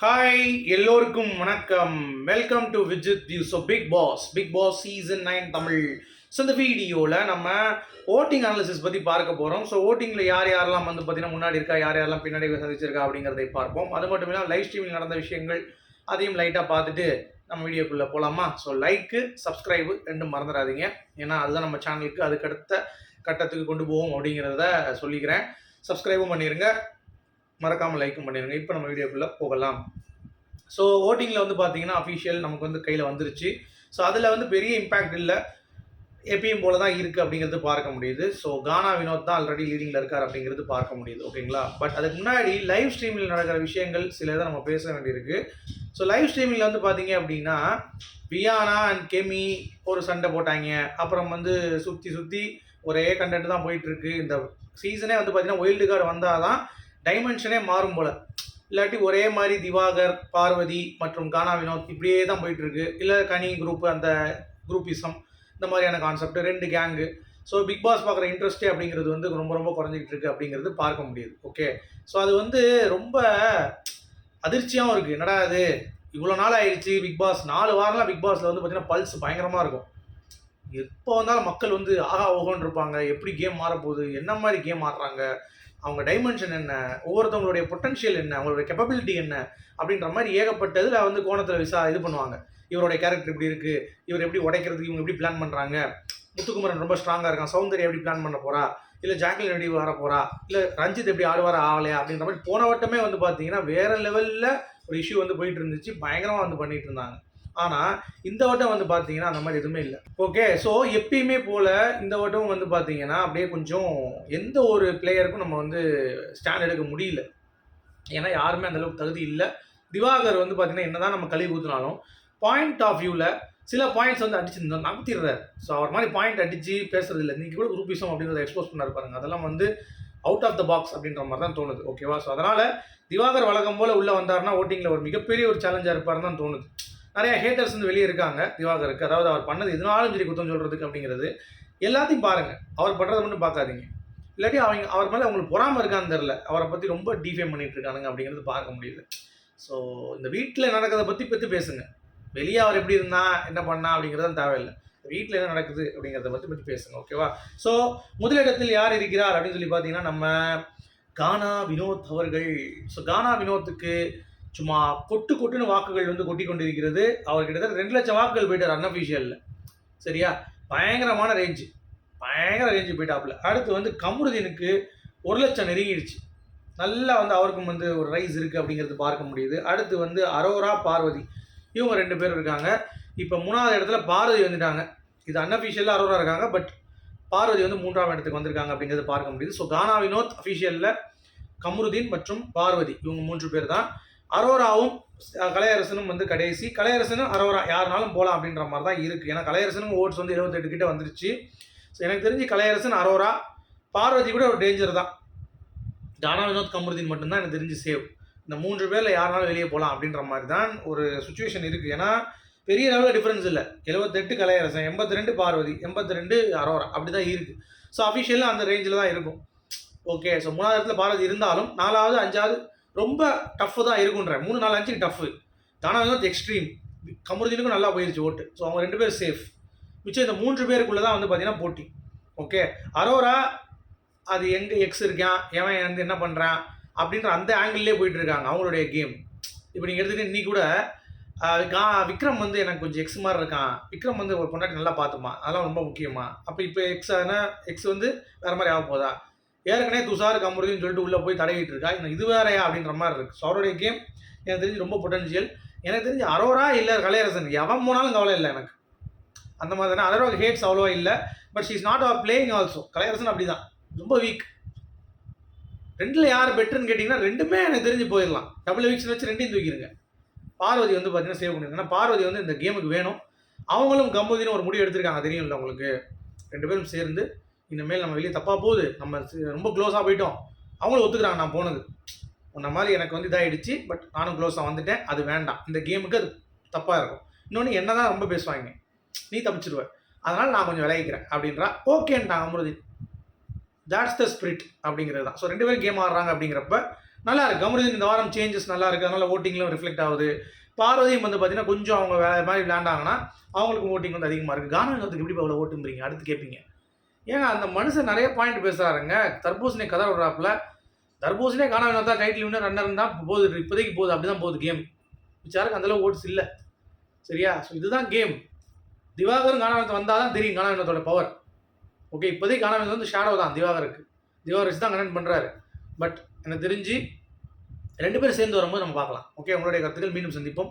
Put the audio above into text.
Hi எல்லோருக்கும் வணக்கம். Welcome to Vijith view so Bigg Boss Bigg Boss season nine Tamil. So இந்த வீடியோவில் நம்ம ஓட்டிங் அனாலிசிஸ் பற்றி பார்க்க போகிறோம் ஸோ ஓட்டிங்கில் யார் யாரெல்லாம் வந்து பார்த்தீங்கன்னா முன்னாடி இருக்கா யார் யாரெல்லாம் பின்னாடி சந்திச்சிருக்கா அப்படிங்கிறதை பார்ப்போம். அது மட்டும் இல்லாமல் லைவ் ஸ்ட்ரீமில் நடந்த விஷயங்கள் அதையும் லைட்டாக பார்த்துட்டு நம்ம வீடியோக்குள்ளே போகலாமா ஸோ லைக்கு சப்ஸ்கிரைபு ரெண்டும் மறந்துடாதீங்க ஏன்னா அதுதான் நம்ம சேனலுக்கு அதுக்கடுத்த கட்டத்துக்கு கொண்டு போவோம் அப்படிங்கிறத சொல்லிக்கிறேன். சப்ஸ்கிரைபும் பண்ணிடுங்க மறக்காமல் லைக்கும் பண்ணிடுங்க இப்போ நம்ம வீடியோக்குள்ளே போகலாம். ஸோ ஓட்டிங்கில் வந்து பார்த்தீங்கன்னா அஃபிஷியல் நமக்கு வந்து கையில் வந்துருச்சு. ஸோ அதில் வந்து பெரிய இம்பேக்ட் இல்லை. எப்பயும் போல தான் இருக்குது அப்படிங்கிறது பார்க்க முடியுது. ஸோ கானா வினோத் தான் ஆல்ரெடி லீடிங்கில் இருக்கார் அப்படிங்கிறது பார்க்க முடியுது. ஓகேங்களா பட் அதுக்கு முன்னாடி லைவ் ஸ்ட்ரீமில் நடக்கிற விஷயங்கள் சில இதை நம்ம பேச வேண்டியிருக்கு. ஸோ லைவ் ஸ்ட்ரீமில் வந்து பார்த்தீங்க அப்படின்னா வியானா அண்ட் கெமி ஒரு சண்டை போட்டாங்க. அப்புறம் வந்து சுற்றி சுற்றி ஒரே கண்டென்ட் தான் போயிட்டுருக்கு இந்த சீசனே வந்து பார்த்தீங்கன்னா ஒயில்டு கார்டு வந்தால் தான் டைமென்ஷனே மாறும் போல். இல்லாட்டி ஒரே மாதிரி திவாகர் பார்வதி மற்றும் கானா வினோத் இப்படியே தான் போயிட்டுருக்கு. இல்லை கனி குரூப் அந்த குரூப்பிசம் இந்த மாதிரியான கான்செப்ட் ரெண்டு கேங்கு ஸோ பிக் பாஸ் பார்க்குற இன்ட்ரெஸ்ட்டே அப்படிங்கிறது வந்து ரொம்ப ரொம்ப குறைஞ்சிக்கிட்டு இருக்கு அப்படிங்கிறது பார்க்க முடியுது. ஓகே ஸோ அது வந்து ரொம்ப அதிர்ச்சியாகவும் இருக்குது என்னடா அது இவ்வளோ நாள் ஆயிடுச்சு பிக் பாஸ் நாலு வாரம்லாம் பிக் பாஸில் வந்து பார்த்தீங்கன்னா பல்ஸ் பயங்கரமாக இருக்கும். எப்போ வந்தாலும் மக்கள் வந்து ஆகா ஓகோன்னு இருப்பாங்க. எப்படி கேம் மாறப்போகுது? என்ன மாதிரி கேம் ஆடுறாங்க? அவங்க டைமென்ஷன் என்ன? ஒவ்வொருத்தவங்களுடைய பொட்டன்ஷியல் என்ன? அவங்களுடைய கெப்பபிலிட்டி என்ன? அப்படின்ற மாதிரி ஏகப்பட்டதில் வந்து கோணத்தில் விசா இது பண்ணுவாங்க. இவருடைய கேரக்டர் இப்படி இருக்குது இவர் எப்படி உடைக்கிறதுக்கு இவங்க எப்படி பிளான் பண்ணுறாங்க முத்துக்குமரன் ரொம்ப ஸ்ட்ராங்காக இருக்கான். சௌந்தர்யா எப்படி பிளான் பண்ண போறா? இல்லை ஜாக்லின் எப்படி வர போறா? இல்லை ரஞ்சித் எப்படி ஆடுவாரா? ஆகலையா? அப்படின்ற மாதிரி போன வட்டமே வந்து பார்த்தீங்கன்னா வேற லெவலில் ஒரு இஷ்யூ வந்து போயிட்டு இருந்துச்சு. பயங்கரமாக வந்து பண்ணிட்டு இருந்தாங்க. ஆனால் இந்த வட்டம் வந்து பார்த்தீங்கன்னா அந்த மாதிரி எதுவுமே இல்லை. ஓகே ஸோ எப்பயுமே போல் இந்த வட்டம் வந்து பார்த்தீங்கன்னா அப்படியே கொஞ்சம் எந்த ஒரு பிளேயருக்கும் நம்ம வந்து ஸ்டாண்ட் எடுக்க முடியல. ஏன்னா யாருமே அந்த அளவுக்கு தகுதி இல்லை. திவாகர் வந்து பார்த்தீங்கன்னா என்னதான் நம்ம கழுவி ஊற்றினாலும் பாயிண்ட் ஆஃப் வியூவில் சில பாயிண்ட்ஸ் வந்து அடிச்சிருந்தோம் நம்பிடுறாரு ஸோ அவர் மாதிரி பாயிண்ட் அடித்து பேசுறது இல்லை இன்னைக்கு கூட குரூப்பிசம் அப்படின்றத எக்ஸ்போஸ் பண்ணார் பாருங்க. அதெல்லாம் வந்து அவுட் ஆஃப் த பாக்ஸ் அப்படின்ற மாதிரி தான் தோணுது. ஓகேவா ஸோ அதனால் திவாகர் வழக்கம் போல் உள்ளே வந்தாருன்னா ஓட்டிங்கில் ஒரு மிகப்பெரிய ஒரு சேலஞ்சாக இருப்பாருன்னு தான் தோணுது. நிறைய ஹேட்டர்ஸ் வந்து வெளியே இருக்காங்க திவாகருக்கு. அதாவது அவர் பண்ணது எதுனாலும் சரி குத்தம் சொல்கிறதுக்கு அப்படிங்கிறது. எல்லாத்தையும் பாருங்கள் அவர் பண்ணுறதை மட்டும் பார்க்காதீங்க. இல்லாட்டி அவங்க அவர் மேலே அவங்களுக்கு பொறாமல் இருக்கான்னு தெரில அவரை பற்றி ரொம்ப டிஃபேம் பண்ணிட்டு இருக்கானுங்க அப்படிங்கிறது பார்க்க முடியுது. ஸோ இந்த வீட்டில் நடக்கிறத பற்றி பற்றி பேசுங்க. வெளியே அவர் எப்படி இருந்தா என்ன பண்ணா அப்படிங்கிறது தேவையில்லை. வீட்டில் என்ன நடக்குது அப்படிங்கிறத பற்றி பற்றி பேசுங்க ஓகேவா ஸோ முதலிடத்தில் யார் இருக்கிறார் அப்படின்னு சொல்லி பார்த்தீங்கன்னா நம்ம கானா வினோத் அவர்கள். ஸோ கானா வினோத்துக்கு சும்மா கொட்டு கொட்டுன்னு வாக்குகள் வந்து கொட்டி கொண்டிருக்கிறது. அவர் கிட்டத்தட்ட ரெண்டு லட்சம் வாக்குகள் போயிட்டார் அன்அஃபிஷியலில் சரியா? பயங்கரமான ரேஞ்சு பயங்கர ரேஞ்சு போயிட்டாப்புல. அடுத்து வந்து கமருதீனுக்கு ஒரு லட்சம் நெருங்கிடுச்சு. நல்லா வந்து அவருக்கும் வந்து ஒரு ரைஸ் இருக்குது அப்படிங்கிறது பார்க்க முடியுது. அடுத்து வந்து அரோரா பார்வதி. இவங்க ரெண்டு பேர் இருக்காங்க. இப்போ மூணாவது இடத்துல பார்வதி வந்துட்டாங்க. இது அன்அஃபிஷியலாக அரோரா இருக்காங்க பட் பார்வதி வந்து மூன்றாம் இடத்துக்கு வந்திருக்காங்க அப்படிங்கிறது பார்க்க முடியுது. ஸோ கானா வினோத் அஃபிஷியலில் கமருதீன் மற்றும் பார்வதி. இவங்க மூன்று பேர் தான். அரோராவும் கலையரசனும் வந்து கடைசி. கலையரசனும் அரோரா யாருனாலும் போகலாம் அப்படின்ற மாதிரி தான் இருக்குது ஏன்னா கலையரசனும் ஓட்ஸ் வந்து இருபத்தெட்டு கிட்டே வந்துருச்சு. ஸோ எனக்கு தெரிஞ்சு கலையரசன் அரோரா பார்வதி கூட ஒரு டேஞ்சர் தான். தானா வினோத் கமருதீன் மட்டும்தான் எனக்கு தெரிஞ்சு சேவ் இந்த மூன்று பேரில் யாருனாலும் வெளியே போகலாம் அப்படின்ற மாதிரி தான் ஒரு சுச்சுவேஷன் இருக்குது ஏன்னா பெரிய லெவலில் டிஃப்ரென்ஸ் இல்லை. எழுபத்தெட்டு கலையரசன் எண்பத்தி ரெண்டு பார்வதி எண்பத்தி ரெண்டு அரோரா அப்படி தான் இருக்குது ஸோ அஃபிஷியலாக அந்த ரேஞ்சில் தான் இருக்கும். ஓகே ஸோ மூணாவது இடத்துல பார்வதி இருந்தாலும் நாலாவது அஞ்சாவது ரொம்ப டஃப் தான் இருக்குன்ற மூணு நாலு அஞ்சுக்கு டஃப்பு தானா வந்து எக்ஸ்ட்ரீம் கமருதீனுக்கும் நல்லா போயிருச்சு ஓட்டு. ஸோ அவங்க ரெண்டு பேரும் சேஃப் மிச்சம் இந்த மூன்று பேருக்குள்ளே தான் வந்து பார்த்தீங்கன்னா போட்டி. ஓகே அரோரா அது எங்கே எக்ஸ் இருக்கான்? எவன் வந்து என்ன பண்ணுறான் அப்படின்ற அந்த ஆங்கிள்லேயே போயிட்டு இருக்காங்க அவங்களுடைய கேம் இப்போ நீங்கள் எடுத்துக்கிட்டு இன்னி கூட கா விக்ரம் வந்து எனக்கு கொஞ்சம் எக்ஸ் மாதிரி இருக்கான். விக்ரம் வந்து ஒரு பொண்டாட்டி நல்லா பார்த்துமா அதெல்லாம் ரொம்ப முக்கியமாக அப்போ இப்போ எக்ஸ் ஆனால் எக்ஸ் வந்து வேறு மாதிரி ஆக போதா ஏற்கனவே துஷார் கமருதின்னு சொல்லிட்டு உள்ளே போய் தடையிட்டு இருக்கா? இன்னும் இது வேறையா அப்படின்ற மாதிரி இருக்குது ஸோ கேம் எனக்கு தெரிஞ்சு ரொம்ப பொட்டன்ஷியல் எனக்கு தெரிஞ்சு அரோரா இல்லை கலையரசன். எவன் போனாலும் கவலை இல்லை எனக்கு. அந்த மாதிரி தானே. அரோரா ஹேட்ஸ் அவ்வளோவா இல்லை. But she's not our playing also Kalaiyarasan அப்படி தான் ரொம்ப வீக் ரெண்டில் யார் பெட்டர்னு கேட்டிங்கன்னா ரெண்டுமே எனக்கு தெரிஞ்சு போயிடலாம் டபுள் வீக்ஸ் வச்சு ரெண்டையும் தூக்கிடுங்க பார்வதி வந்து பார்த்தீங்கன்னா சேவ் பண்ணிருங்க ஏன்னா பார்வதி வந்து இந்த கேமுக்கு வேணும். அவங்களும் கம்பதினு ஒரு முடிவு எடுத்திருக்காங்க. தெரியும்ல உங்களுக்கு. ரெண்டு பேரும் சேர்ந்து. இனிமேல் நம்ம வெளியே தப்பாக போகுது. நம்ம ரொம்ப க்ளோஸாக போயிட்டோம். அவங்களும் ஒத்துக்கிறாங்க நான் போனது. உன்ன மாதிரி எனக்கு வந்து இதாகிடுச்சு பட் நானும் க்ளோஸாக வந்துட்டேன். அது வேண்டாம். இந்த கேமுக்கு அது தப்பாக இருக்கும். இன்னொன்று என்ன தான் ரொம்ப பேசுவாங்க. நீ தப்பிச்சிருவ. அதனால் நான் கொஞ்சம் விளையிக்கிறேன் அப்படின்றா. ஓகேன்ட்டாங்க அமிர்தி. தாட்ஸ் த ஸ்பிரிட் அப்படிங்கிறது தான். ஸோ ரெண்டு பேரும் கேம் ஆடுறாங்க அப்படிங்கிறப்ப நல்லா இருக்குது கமருதீன் இந்த வாரம் சேஞ்சஸ் நல்லா இருக்குது அதனால் ஓட்டிங்லாம் ரிஃப்ளெக்ட் ஆகுது. பார்வதியும் வந்து பார்த்தீங்கன்னா கொஞ்சம் அவங்க வேறு மாதிரி விளையாண்டாங்கன்னா அவங்களுக்கு ஓட்டிங் வந்து அதிகமாக இருக்குது கானவத்துக்கு எப்படி அவ்வளோ ஓட்டுங்கிறீங்க அடுத்து கேட்பீங்க ஏங்க அந்த மனுஷன் நிறைய பாயிண்ட் பேசுகிறாருங்க தர்பூசணி கதை விடுறாப்புல தர்பூசணியே காண தான் டைட்டில் வின்னர் ரன்னர் தான் போகுது இப்போதைக்கு போகுது அப்படி தான் போகுது கேம் விசாருக்கு அந்தளவு ஓட்ஸ் இல்லை. சரியா? ஸோ இதுதான் கேம் திவாகரும் காணாவினத்தை வந்தால் தான் தெரியும் காணாவினத்தோட பவர் ஓகே இப்போதைக்கு காணாவினத்து வந்து ஷேடோ தான் திவாகருக்கு. திவாகர் வச்சு தான் கனெக்ட் பண்ணுறாரு பட் எனக்கு தெரிஞ்சு ரெண்டு பேரும் சேர்ந்து வரும்போது நம்ம பார்க்கலாம். ஓகே உங்களுடைய கருத்துக்கள் மீண்டும் சந்திப்போம்.